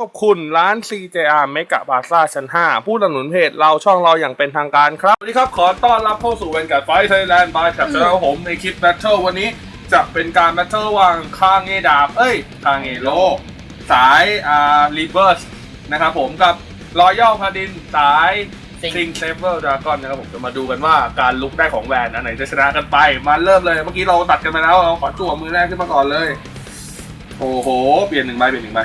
ขอบคุณร้าน CJR เมกะบาซ่าชั้น 5 ผู้สนับสนุนเพจเราช่องเราอย่างเป็นทางการครับ สวัสดีครับ ขอต้อนรับเข้าสู่เวนการ์ดไฟไทยแลนด์บายแท็บชาแนลผมในคลิปแบทเทิลวันนี้จะเป็นการแบทเทิลระหว่างคางเงดาบ เอ้ยคางเงโล สายอ่ารีเวิร์สนะครับผมกับรอยัลพาดินสาย Sing ซิงเซเวอร์ดากอนนะครับผมจะมาดูกันว่าการลุกได้ของแวนอันไหนจะชนะกันไป มาเริ่มเลย เมื่อกี้เราตัดกันไปแล้วเราขอจั่วมือแรกขึ้นมาก่อนเลย โอ้โห เปลี่ยนหนึ่งใบเปลี่ยนหนึ่งใบ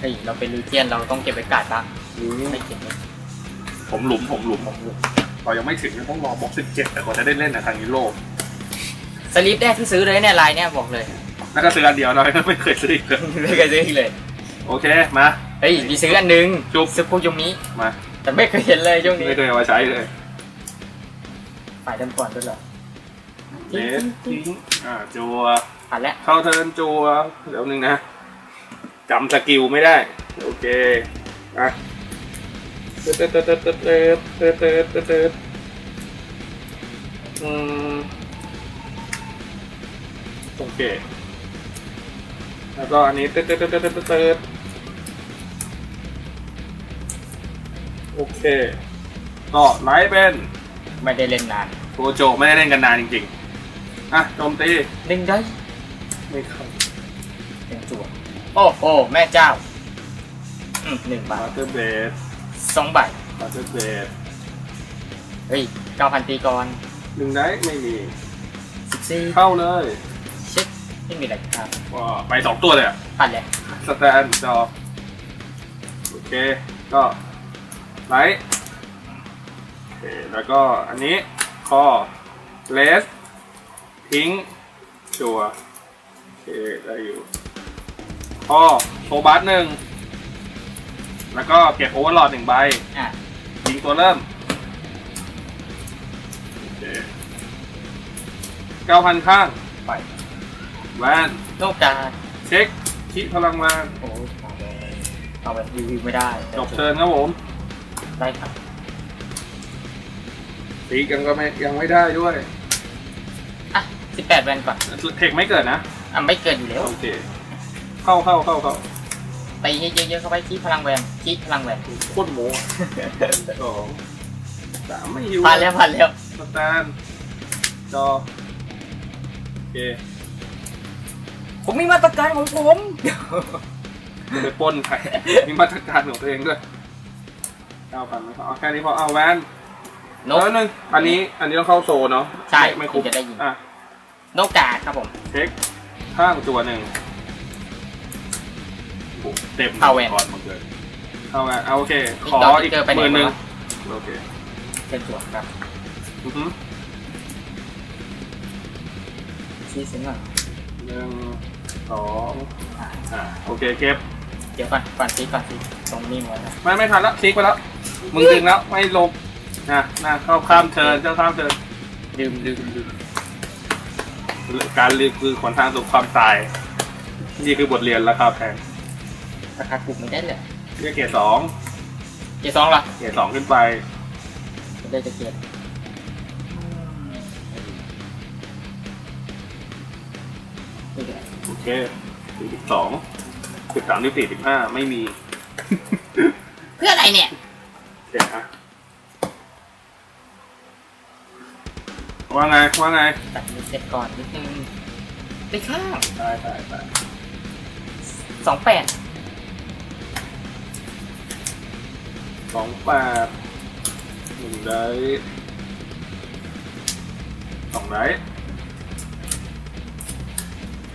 เฮ้ยเราเป็นลูเจียนเราต้องเก็บไว้กาดบ้างไม่เก็บไว้ผมหลุมผมหลุมผมหลุมเรายังไม่ถึงต้องรอบล็อกสิบเจ็ดแต่กว่าจะได้เล่นในทางยุโรปสลิปแรกที่ซื้อเลยเนี่ยลายเนี่ยบอกเลยนั่นก็ซื้ออันเดียวหน่อยไม่เคยซื้ออีกเลยไม่เคยซื้ออีกเลย โอเคมาเฮ้ยมีซื้ออันหนึงจุ๊บซื้อพวกยุงนี้มาแต่ไม่เคยเห็นเลยช่วงนี้ไม่เคยเอามาใช้เลยฝ่ายเดิมก่อนด้วยเหรอเดสทิ้งอ่าจัวผ่านแล้วเข้าเทิร์นจัวเดี๋ยวนึงนะ จำสกิลไม่ได้ โอเคอะเติร์ดเติร์ดเติร์ดเติร์ดเติร์ดเติร์ดเติร์ดเติร์ดอืมโอเค แล้วก็อันนี้เติร์ดเติร์ดเติร์ดเติร์ดโอเคก็ไลท์เป็นไม่ได้เล่นนานโกโจไม่ได้เล่นกันนานจริงๆ อะโจมตีหนึ่งได้ไม่เข้าเป็นจั่ว อ้โอ้แม่เจ้าอืมหนึ่งบาบาทเตอร์เบสสองใบบาเตอร์เบสเฮ้ยเก้าพันตีก่อนหนึ่งได้ไม่มีสิบสี่เข้าเลยเช็คไม่มีอะไรครับว้าไปสองตัวเลยอะผ่านแล้วสแตนจอโอเค ก็ไลท์โอเคแล้วก็อันนี้คอเลสทิ้งจัวโอเคได้อยู่ คอโซบัสหนึ่ง แล้วก็เก็บโอเวอร์ลอดหนึ่งใบ อะยิงตัวเริ่มโอเคเก้าพันข้าง ไปแวนโลกการ เช็คคิพลังแวนโอ้เอาไปเอาไปรีวิวไม่ได้จบเชิญครับผม ได้ครับตีกันก็ไม่ยังไม่ได้ด้วย อะสิบแปดแวนก่อน เทคไม่เกิดนะ อะ ไม่เกินอยู่แล้ว โอเค เข้าเข้าเข้าเข้าตีให้เยอะๆเข้าไปที่พลังแวนที่พลังแวนโคตรโม้อะสองสามไม่อยู่ผ่านแล้วผ่านแล้วสแตนจอโอเคผมมีมาตรการของผมจะไปปล้นใครมีมาตรการของตัวเองด้วยเก้าพันไม่พอเอาแค่นี้พอเอาแวนนแล้วกนึงอันนี้อันนี้ต้องเข้าโซนเนาะใช่ไม่ไม่คุ้มถึงจะได้ยินอะนกกาครับผมเช็คข้างตัวหนึ่ง โอ้โหเต็มเอาแวน ก่อนหมดเลยเอาแวนเอาโอเคอีกขอดอกอีกเจอไปไหนหมื่นหนึ่งวะโอเคเป็นตัวครับอือฮึซีซิงก่อนหนึ่งสองอะอ่าโอเคเก็บ เดี๋ยวก่อนก่อนซีก่อนซีตรงนี้หมดนะไม่ไม่ทันแล้วซิกไปแล้ว มึงดึงแล้วไม่ลงนะนะเข้าข้ามเชิญเจ้าข้ามเชิญลืมลืมลืมการลืมคือขนทางสู่ความตาย นี่คือบทเรียนราคาแพง ราคาถูกไม่ได้เลยเรียกเกียร์สองเกียร์สองเหรอเกียร์สองขึ้นไปไม่ได้จะเกียร์ไม่ได้โอเคสี่สิบสองสิบสามสิบสี่สิบห้าไม่มี เพื่ออะไรเนี่ยเดี๋ยวนะว่าไงว่าไงตัดมือเสร็จก่อนนิดนึงไปข้างได้ได้ได้สองแปด สองแปดหนึ่งได้สองได้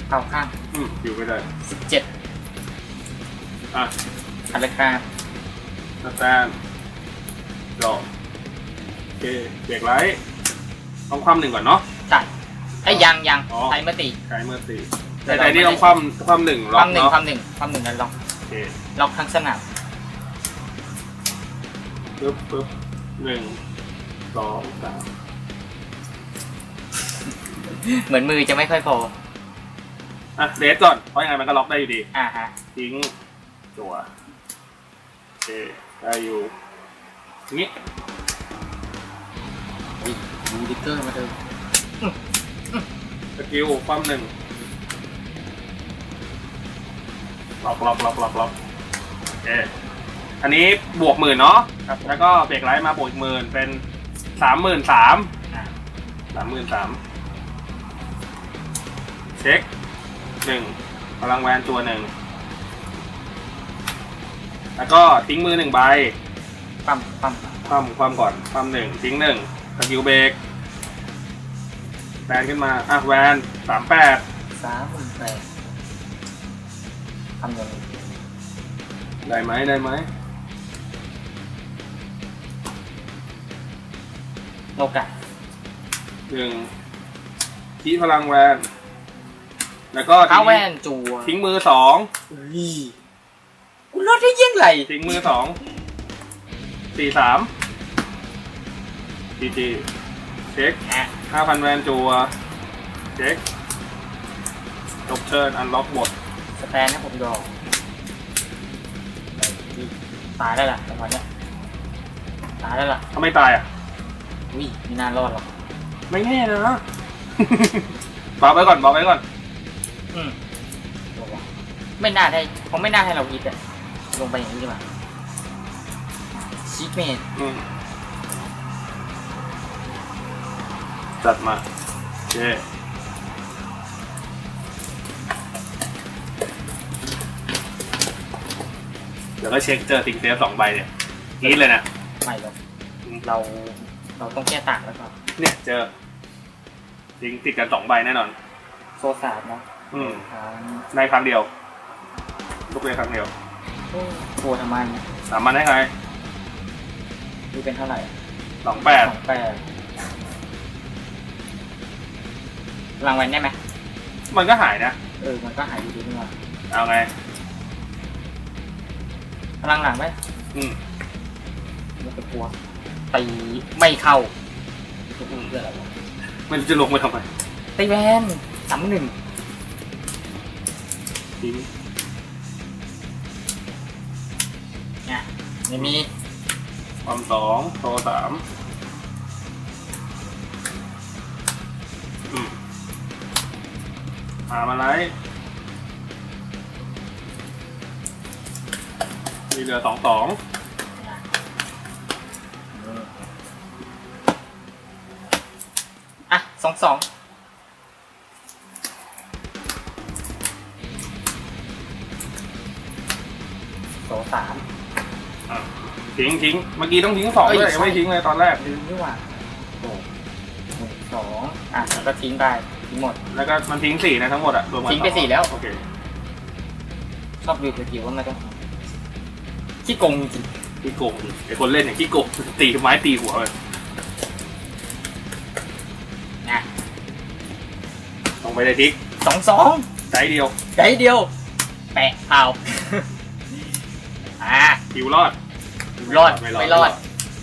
เข้าข้างอืมอยู่ไม่ได้ สิบเจ็ดอะอันราคาสแตนจบโอเคเบรกไลท์ต้องคว่ำหนึ่งก่อนเนาะใช่ไอ้ยยังยังอ๋อ ไทยเมื่อตีใช้เมื่อตีแต่แต่เราแต่นี่ไม่ได้ต้องคว่ำคว่ำหนึ่งคล็อกวามหนึ่งเนาะความหนึ่งความหนึ่งนั้นล็อกโอเคล็อกทั้งสนาม ปึ๊บปึ๊บหนึ่งสองสามเหมือนมือจะไม่ค่อยพอ อะเดทก่อนเพราะยังไงมันก็ล็อกได้อยู่ดี อ่าฮะ ทิ้งจั่วโอเคได้อยู่อย่างนี้อุ้ยดูดิกเกอร์มาเดิมสกิลคว่ำหนึ่งล็อกล็อกล็อกล็อกล็อกโอเค อันนี้บวกหมื่นเนาะครับผมแล้วก็เบรกไลท์มาบวกอีกหมื่นเป็นสามหมื่นสามอะสามหมื่นสามเช็คหนึ่งพลังแวนตัวหนึ่งแล้วก็ทิ้งมือหนึ่งใบปั๊มปั๊มคว่ำคว่ำก่อนคว่ำหนึ่งทิ้งหนึ่งสกิลเบรกแวนขึ้นมาอะแวนสามแปดสามหมื่นแปดทำยังไงได้ไหมได้ไหม โลกะหนึ่งที่พลังแวน แล้วก็ข้าวทิ้งแว่นจัวทิ้งมือสองเฮ้ยกูรอดได้ยังไงทิ้งมือสองสี่สามจีจีเช็คอะห้าพันแวนจัวเช็คจบเชิญอันล็อกหมดสแตนนะผมยอมตายได้ละจังหวะเนี้ยตายได้ละถ้าไม่ตายอะ อุ้ยไม่น่ารอดหรอกไม่แน่นะบอกไว้ก่อนบอกไว้ก่อน อืมโอ้โหไม่น่าได้ผมไม่น่าให้เราฮิตอะลงไปอย่างนี้ดีกว่าชิคเมดอืมจัดมาเย้เดี๋ยวก็เช็คเจอติงเซฟสองใบเนี่ยกรีดเลยนะ ไม่หรอกเรา เราต้องแก้ต่างแล้วก็เนี่ยเจอติงติดกันสองใบแน่นอน โซซาดเนาะอืมทางในครั้งเดียวลูกเรียนครั้งเดียวโอ้โหทำไมสามมันให้ใครดูเป็นเท่าไหร่สองแปดสองแปดรางวัลได้ไหมมันก็หายนะเออมันก็หายอยู่ดีนี่หว่าเอาไงพลังหลังไหมอืมไม่ไปกลัว ตีไม่เข้าอืมเพื่ออะไรวะมันจะลงมาทำไมตีแวนสามหนึ่งทิ้งนะไม่มีความสองโทรสามอืมหามาไลท์มีเหลือสองสอง อะสองสองโซสามอะทิ้งทิ้งเมื่อกี้ต้องทิ้งสองเอ้ยด้วยยังไม่ใช่ทิ้งเลยตอนแรก ลืมนี่หว่าโอ้หนึ่งสองอะแล้วก็ทิ้งไปทิ้งหมด แล้วก็มันทิ้งสี่นะทั้งหมดอะรวมกันทิ้งไปสอสี่แล้ว โอเค ชอบดูสกิลว่าไม่ต้องขี้โกงจริงขี้โกงดิไอคนเล่นเนี่ยขี้โกงตีไม้ตีหัวเลย งไปเลยทิกสองสองใจเดียวใจเดียว แปะเปล่าอ่าคิวรอดรอดไม่รอด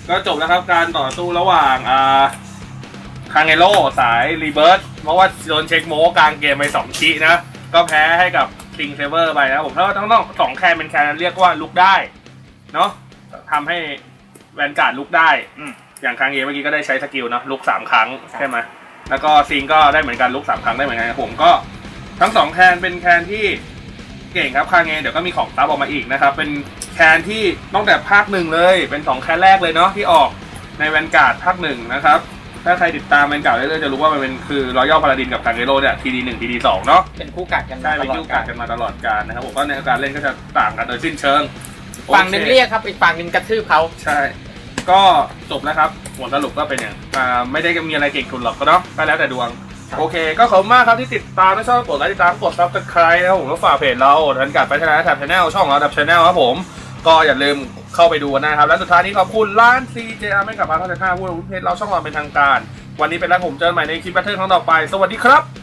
ก็จบแล้วครับการต่อสู้ระหว่างอ่าคางเงโร่สายรีเบิร์ตเพราะว่าโดนเช็คโมกลางเกมไปสองคีนะ ก็แพ้ให้กับซิงเซเวอร์ไปนะผมถ้าต้องต้องสองแคนเป็นแคนเรียกว่าลุกได้เนาะทำให้แวนการ์ดลุกได้อืมอย่างคางเงเมื่อกี้ก็ได้ใช้สกิลเนาะลุกสามครั้งใช่ไหม แล้วก็ซิงก็ได้เหมือนกันลุกสามครั้งได้เหมือนกันผมก็ทั้งสองแคนเป็นแคนที่เก่งครับคางเงเดี๋ยวก็มีของซับออกมาอีกนะครับ เป็นแคนที่ตั้งแต่ภาคหนึ่งเลย เป็นสองแคนแรกเลยเนาะที่ออกในแวนการ์ดภาคหนึ่งนะครับ ถ้าใครติดตามแวนการ์ดเรื่อยๆจะรู้ว่ามันเป็นคือรอยัลพาราดินกับคางเงโร่เนี่ยทีดีหนึ่งทีดีสองเนาะเป็นคู่กัดกันมาใช่ตเป็นลอคิวดกักาดรกันมาตลอดการนะครับผมก็ในการเล่นก็จะต่างกันโดยสิ้นเชิงฝั่งหนึ่งโอคเรียกครับอีกฝั่งหนึ่งกระทืบเขาใช่ ก็จบแล้วครับผลสรุปก็เป็นอย่างอ่าไม่ได้มีอะไรเก่งทุนหรอกก็เนาะก็แล้วแต่ดวง โอเค ก็ขอบคุณมากครับที่ติดตามถ้าชอบกดไลค์ติดตามกดซับสไครต์นะครับผมก็ฝากเพจเราทันกัดพัฒนาแท็บชาแนลช่องเราดับชาแนลครับผม ก็อย่าลืมเข้าไปดูนะครับ และสุดท้ายนี้ขอบคุณร้าน CJR ไม่กลับพาร์ทห้าผู้รู้เพจเราช่องเราเป็นทางการ วันนี้เป็นแล้วผมเจอกันใหม่ในคลิปบัตเทิลครั้งต่อไป สวัสดีครับ